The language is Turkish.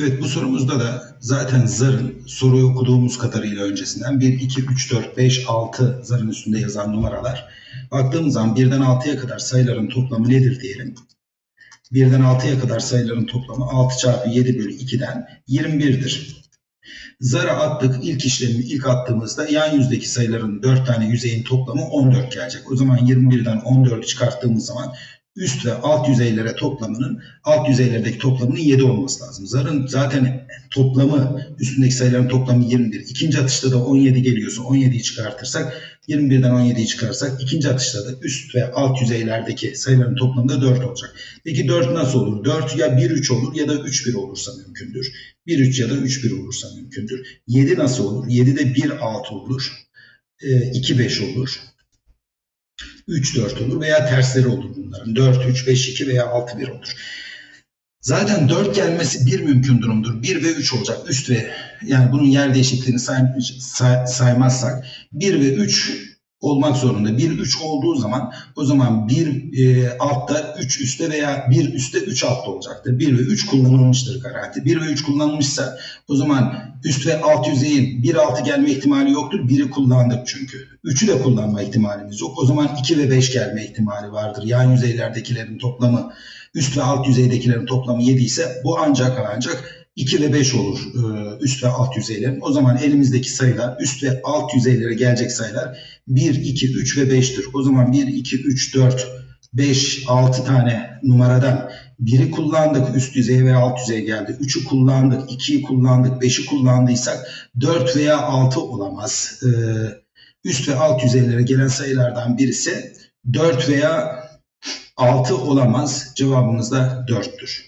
Evet bu sorumuzda da zaten zarın soruyu okuduğumuz kadarıyla öncesinden 1, 2, 3, 4, 5, 6 zarın üstünde yazan numaralar. Baktığımız zaman 1'den 6'ya kadar sayıların toplamı nedir diyelim. 1'den 6'ya kadar sayıların toplamı 6 çarpı 7 bölü 2'den 21'dir. Zara attık. ilk işlemi ilk attığımızda yan yüzdeki sayıların 4 tane yüzeyin toplamı 14 gelecek. O zaman 21'den 14'ü çıkarttığımız zaman üst ve alt yüzeylere toplamının alt yüzeylerdeki toplamının 7 olması lazım. Zarın zaten toplamı üstündeki sayıların toplamı 21. İkinci atışta da 17 geliyorsa 17'yi çıkartırsak 21'den 17'yi çıkarsak ikinci atışta da üst ve alt yüzeylerdeki sayıların toplamı da 4 olacak. Peki 4 nasıl olur? 4 ya 1-3 olur ya da 3-1 olursa mümkündür. 1-3 ya da 3-1 olursa mümkündür. 7 nasıl olur? 7 de 1-6 olur. 2-5 olur. 3-4 olur veya tersleri olur bunların. 4-3-5-2 veya 6-1 olur. Zaten 4 gelmesi bir mümkün durumdur. 1 ve 3 olacak. Üst ve yani bunun yer değişikliğini say, say, saymazsak 1 ve 3 olmak zorunda. 1 3 olduğu zaman o zaman 1 e, altta 3 üstte veya 1 üstte 3 altta olacaktır. 1 ve 3 kullanılmıştır garanti. 1 ve 3 kullanılmışsa o zaman üst ve alt yüzeyin 1 altı gelme ihtimali yoktur. 1'i kullandık çünkü. 3'ü de kullanma ihtimalimiz yok. O zaman 2 ve 5 gelme ihtimali vardır. Yan yüzeylerdekilerin toplamı üst ve alt yüzeydekilerin toplamı 7 ise bu ancak ancak 2 ve 5 olur üst ve alt yüzeylerin. O zaman elimizdeki sayılar üst ve alt yüzeylere gelecek sayılar 1, 2, 3 ve 5'tir. O zaman 1, 2, 3, 4, 5, 6 tane numaradan biri kullandık üst yüzeye veya alt yüzeye geldi. 3'ü kullandık, 2'yi kullandık, 5'i kullandıysak 4 veya 6 olamaz. Üst ve alt yüzeylere gelen sayılardan birisi 4 veya 6 olamaz. Cevabımız da 4'tür.